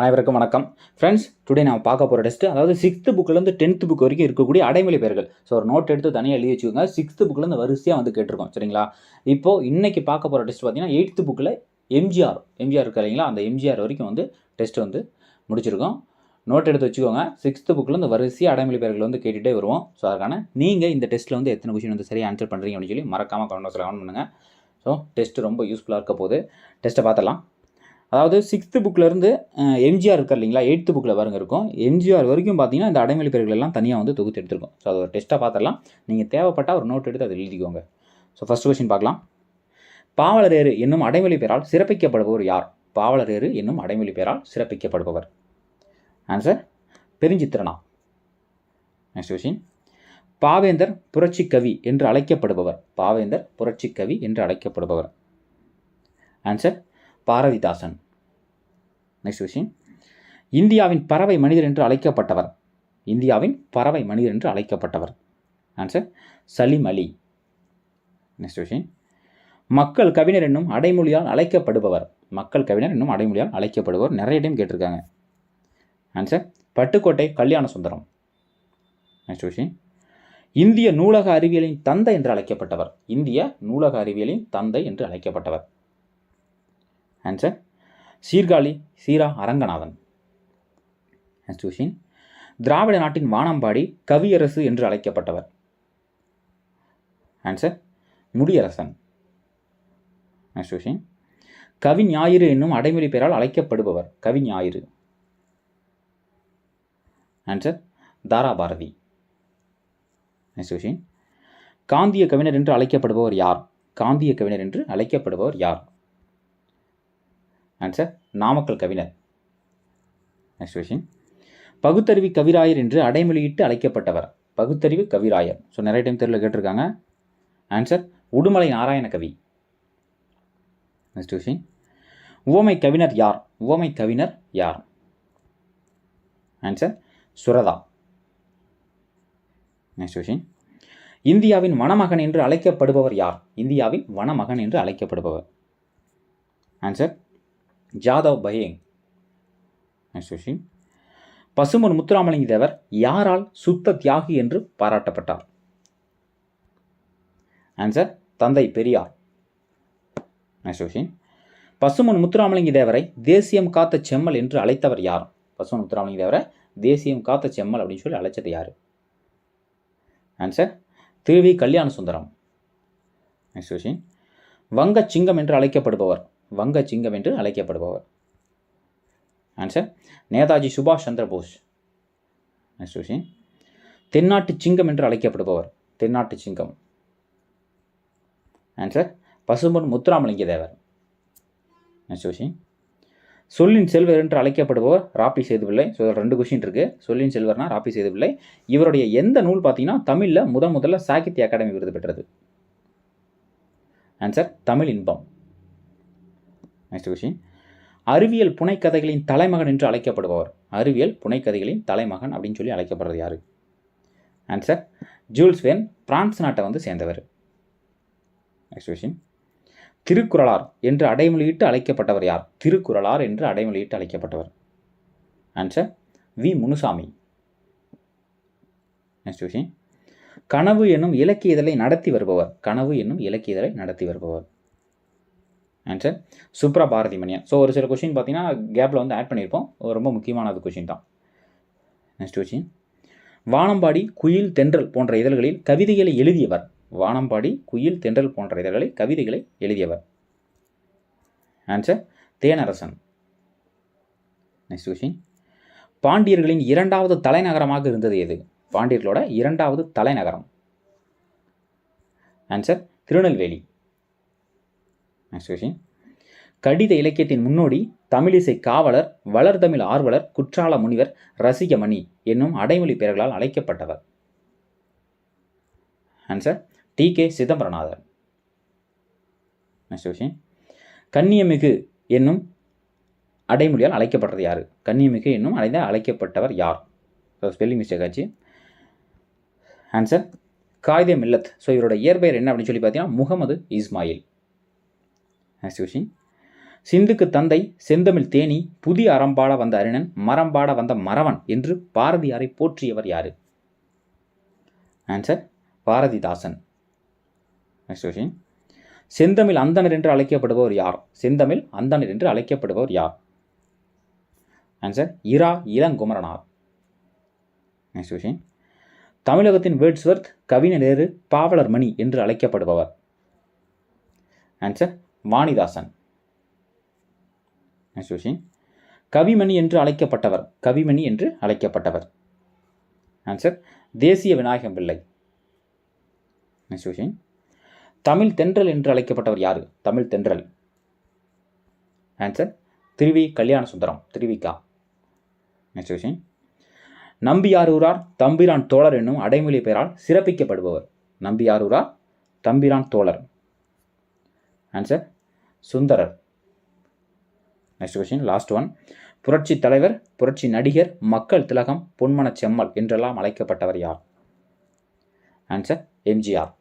அனைவருக்கும் வணக்கம். Friends today நான் பார்க்க போகிற டெஸ்ட் அதாவது சிக்ஸ்த்து புக்கிலேருந்து டென்த்து புக் வரைக்கும் இருக்கக்கூடிய அடைமொழி பெயர்கள். ஸோ ஒரு நோட் எடுத்து தனியாக எழுதி வச்சுக்கோங்க. சிக்ஸ்த்து புக்கிலேருந்து வரிசையாக வந்து கேட்டிருக்கோம் சரிங்களா? இப்போது இன்றைக்கி பார்க்க போகிற டெஸ்ட் பார்த்தீங்கன்னா எயித்து புக்கில் எம்ஜிஆர் எம்ஜிஆர் இருக்கு இல்லைங்களா? அந்த எம்ஜிஆர் வரைக்கும் வந்து டெஸ்ட் வந்து முடிச்சிருக்கோம். நோட் எடுத்து வச்சுக்கோங்க. சிக்ஸ்த்து புக்கில் இந்த வரிசையாக அடைமொழி பெயர்கள் வந்து கேட்டுகிட்டே வருவோம். ஸோ அதுக்கான நீங்கள் இந்த டெஸ்ட்டில் வந்து எத்தனை கொஷின் வந்து சரியாக ஆன்சர் பண்ணுறீங்க அப்படின்னு சொல்லி மறக்காமல் கமெண்ட் பாக்ஸில் கமெண்ட் பண்ணுங்கள் ஸோ டெஸ்ட் ரொம்ப யூஸ்ஃபுல்லாக இருக்க போது டெஸ்ட்டை பார்த்தலாம் அதாவது சிக்ஸ்த்து புக்கிலேருந்து எம்ஜிஆர் இருக்கார் இல்லைங்களா? எயித்து புக்கில் வருங்க இருக்கும். எம்ஜிஆர் வரைக்கும் பார்த்தீங்கன்னா இந்த அடைமொழி பெயர்கள் எல்லாம் தனியாக வந்து தொகுத்து எடுத்துருக்கோம். ஸோ அதை ஒரு டெஸ்ட்டாக பார்த்துடலாம் நீங்கள் தேவைப்பட்டால் ஒரு நோட் எடுத்து அதை எழுதிக்கோங்க. ஸோ ஃபஸ்ட் கொஸ்டின் பார்க்கலாம் பாவலரேறு என்னும் அடைமொழி பெயரால் சிறப்பிக்கப்படுபவர் யார்? பாவலரேறு என்னும் அடைமொழி பெயரால் சிறப்பிக்கப்படுபவர். ஆன்சர் பெருஞ்சித்திரனா. நெக்ஸ்ட் கொஸ்டின் பாவேந்தர் புரட்சி கவி என்று அழைக்கப்படுபவர். பாவேந்தர் புரட்சி கவி என்று அழைக்கப்படுபவர். ஆன்சர் பாரதிதாசன். நெக்ஸ்ட் விஷயம் இந்தியாவின் பறவை மனிதர் என்று அழைக்கப்பட்டவர். இந்தியாவின் பறவை மனிதர் என்று அழைக்கப்பட்டவர். ஆன்சர் சலீம் அலி. நெக்ஸ்ட் விஷயம் மக்கள் கவிஞர் என்னும் அடைமொழியால் அழைக்கப்படுபவர். மக்கள் கவிஞர் என்னும் அடைமொழியால் அழைக்கப்படுபவர். நிறைய டைம் கேட்டிருக்காங்க. ஆன்சர் பட்டுக்கோட்டை கல்யாண சுந்தரம் நெக்ஸ்ட் விஷயம் இந்திய நூலக அறிவியலின் தந்தை என்று அழைக்கப்பட்டவர். இந்திய நூலக அறிவியலின் தந்தை என்று அழைக்கப்பட்டவர். ஆன்சர் சீர்காழி சீரா அரங்கநாதன். நெக்ஸ்ட் கொஸ்டின் திராவிட நாட்டின் வானம்பாடி கவியரசு என்று அழைக்கப்பட்டவர். ஆன்சர் முடியரசன். நெக்ஸ்ட் கொஸ்டின் கவி ஞாயிறு என்னும் அடைமொழி பெயரால் அழைக்கப்படுபவர். கவி ஞாயிறு. ஆன்சர் தாராபாரதி. நெக்ஸ்ட் கொஸ்டின் காந்திய கவிஞர் என்று அழைக்கப்படுபவர் யார்? காந்திய கவிஞர் என்று அழைக்கப்படுபவர் யார்? ஆன்சர் நாமக்கல் கவிஞர். நெக்ஸ்ட் கொஷின் பகுத்தறிவு கவிராயர் என்று அடைமொழியிட்டு அழைக்கப்பட்டவர். பகுத்தறிவு கவிராயர். ஸோ நிறைய டைம் தெருவில் கேட்டிருக்காங்க. Answer Udumalai Narayana Kavi. Next question உவமை கவிஞர் யார்? உவமை கவிஞர் யார்? ஆன்சர் சுரதா. நெக்ஸ்ட் கொஷின் இந்தியாவின் வனமகன் என்று அழைக்கப்படுபவர் யார்? இந்தியாவின் வனமகன் என்று அழைக்கப்படுபவர். ஆன்சர் ஜாதவ் பயேங் நெக்ஸ்ட் பசுமன் முத்துராமலிங்க தேவர் யாரால் சுத்த தியாகி என்று பாராட்டப்பட்டார்? ஆன்சர் தந்தை பெரியார். நெக்ஸ்ட் பசுமன் முத்துராமலிங்க தேவரை தேசியம் காத்த செம்மல் என்று அழைத்தவர் யார்? பசுமன் முத்துராமலிங்க தேவரை தேசியம் காத்த செம்மல் அப்படின்னு சொல்லி அழைச்சது யார்? Answer Thiruvi Kalyana Sundaram. Next question வங்க சிங்கம் என்று அழைக்கப்படுபவர். வங்க சிங்கம் என்று அழைக்கப்படுபவர். ஆன்சர் நேதாஜி சுபாஷ் சந்திர போஸ். நெக்ஸ்ட் கொஸ்டின் தென்னாட்டு சிங்கம் என்று அழைக்கப்படுபவர். தென்னாட்டு சிங்கம். Answer Pasumpon Muthuramalinga Thevar next question சொல்லின் செல்வர் என்று அழைக்கப்படுபவர் ராப்பி சேதுபிள்ளை ஸோ ரெண்டு கொஷின் இருக்குது சொல்லின் செல்வர்னா ராப்பி சேதுபிள்ளை இவருடைய எந்த நூல் பார்த்தீங்கன்னா தமிழில் முதன் முதல்ல சாகித்ய அகாடமி விருது பெற்றது. ஆன்சர் தமிழ் இன்பம். நெக்ஸ்ட் கொஷின் அறிவியல் புனைக்கதைகளின் தலைமகன் என்று அழைக்கப்படுபவர். அறிவியல் புனைக்கதைகளின் தலைமகன் அப்படின்னு சொல்லி அழைக்கப்படுறது யார்? ஆன்சர் ஜூல்ஸ் வென் பிரான்ஸ் நாட்டை வந்து சேர்ந்தவர். நெக்ஸ்ட் கொஷின் திருக்குறளார் என்று அடைமொழியிட்டு அழைக்கப்பட்டவர் யார்? திருக்குறளார் என்று அடைமொழியிட்டு அழைக்கப்பட்டவர். Answer V. Munusamy. Next question கனவு என்னும் இலக்கிய இதழை நடத்தி வருபவர். கனவு என்னும் இலக்கிய இதழை நடத்தி வருபவர். ஆன்சர் சுப்ரா பாரதிமணியன் ஸோ ஒரு சில கொஷின் பார்த்தீங்கன்னா கேப்பில் வந்து ஆட் பண்ணியிருப்போம் ரொம்ப ரொம்ப முக்கியமானது கொஷின் தான். நெக்ஸ்ட் கொஷின் வானம்பாடி குயில் தென்றல் போன்ற இதழ்களில் கவிதைகளை எழுதியவர். வானம்பாடி குயில் தென்றல் போன்ற இதழ்களை கவிதைகளை எழுதியவர். ஆன்சர் தேனரசன். நெக்ஸ்ட் கொஷின் பாண்டியர்களின் இரண்டாவது தலைநகரமாக இருந்தது எது? பாண்டியர்களோட இரண்டாவது தலைநகரம். ஆன்சர் திருநெல்வேலி. நெக்ஸ்ட் கொஷின் கடித இலக்கியத்தின் முன்னோடி தமிழிசை காவலர் வளர்தமிழ் ஆர்வலர் குற்றால முனிவர் ரசிகமணி என்னும் அடைமொழி பெயர்களால் அழைக்கப்பட்டவர். Answer T K Chidambaranathan next question கன்னியமிகு என்னும் அடைமொழியால் அழைக்கப்பட்டது யார்? கன்னியமிகு என்னும் அடைந்த அழைக்கப்பட்டவர் யார்? ஸோ ஸ்பெல்லிங் மிஸ்டேக் ஆச்சு. ஆன்சர் காயிதே மில்லத் ஸோ இவரோட இயற்பெயர் என்ன அப்படின்னு சொல்லி பார்த்தீங்கன்னா முகமது இஸ்மாயில். நெக்ஸ்ட் கொஷின் சிந்துக்கு தந்தை செந்தமிழ் தேனி புதிய அறம்பாட வந்த அரிணன் மரம்பாட வந்த மறவன் என்று பாரதியாரை போற்றியவர் யாரு? ஆன்சர் பாரதிதாசன். நெக்ஸ்ட் செந்தமிழ் அந்தனர் என்று அழைக்கப்படுபவர் யார்? செந்தமிழ் அந்தணர் என்று அழைக்கப்படுபவர் யார்? Answer Ira Ilankumaranar. Next question தமிழகத்தின் வேர்ட்ஸ்வர்த் கவிஞர் நேரு பாவலர் மணி என்று அழைக்கப்படுபவர். ஆன்சர் வாணிதாசன். நெக்ஸ்ட் கொஸ்டின் கவிமணி என்று அழைக்கப்பட்டவர். கவிமணி என்று அழைக்கப்பட்டவர். ஆன்சர் தேசிய விநாயகம் பிள்ளை நெக்ஸ்ட் கொஸ்டின் தமிழ் தென்றல் என்று அழைக்கப்பட்டவர் யார்? தமிழ் தென்றல். Answer Thiruvi Kalyana Sundaram Thiruvika. Next question Nambiyaroorar தம்பிரான் தோழர் என்னும் அடைமொழி பெயரால் சிறப்பிக்கப்படுபவர். நம்பியாரூரார் தம்பிரான் தோழர். Answer Sundarar next question last one புரட்சி தலைவர் புரட்சி நடிகர் மக்கள் திலகம் பொன்மன செம்மல் என்றெல்லாம் அழைக்கப்பட்டவர் யார்? Answer MGR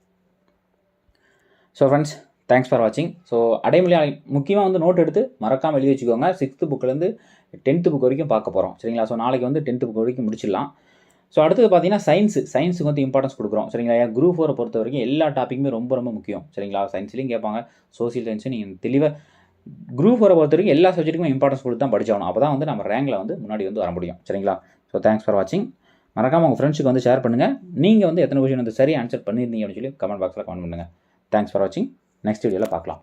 so friends thanks for வாட்சிங் ஸோ அடைமொழி முக்கியமாக வந்து நோட் எடுத்து மறக்காமல் எழுதி வச்சுக்கோங்க. சிக்ஸ்த்து புக்லேருந்து டென்த்து புக் வரைக்கும் பார்க்க போகிறோம் சரிங்களா? ஸோ நாளைக்கு வந்து டென்த்து புக் வரைக்கும் முடிச்சிடலாம். ஸோ அடுத்தது பார்த்தீங்கன்னா சயின்ஸு சயின்ஸுக்கு வந்து இம்பார்ட்டன்ஸ் கொடுக்குறோம். சரிங்களா? குரூப் ஃபோரை பொறுத்த வரைக்கும் எல்லா டாப்பிக்குமே ரொம்ப ரொம்ப முக்கியம். சரிங்களா? சயின்ஸ்லையும் கேட்பாங்க. சோசியல் சயின்ஸும் நீங்கள் தெளிவாக குரூப் ஃபோரை பொறுத்த வரைக்கும் எல்லா சப்ஜெக்ட்டுக்குமே இம்பார்ட்டன்ஸ் கொடுத்து தான் படிச்சாகணும் அப்போ தான் வந்து நம்ம ரேங்கில் வந்து முன்னாடி வந்து வர முடியும். சரிங்களா? ஸோ தேங்க்ஸ் ஃபார் வாட்சிங் மறக்காமல் உங்கள் ஃப்ரெண்ட்ஸுக்கு வந்து ஷேர் பண்ணுங்கள் நீங்கள் வந்து எத்தனை கொஷின் வந்து சரி ஆன்சர் பண்ணியிருந்தீங்க அப்படின்னு சொல்லி கமெண்ட் பாக்ஸில் கமெண்ட் பண்ணுங்கள் தேங்க்ஸ் ஃபார் வாட்சிங் நெக்ஸ்ட் வீடியோவில் பார்க்கலாம்.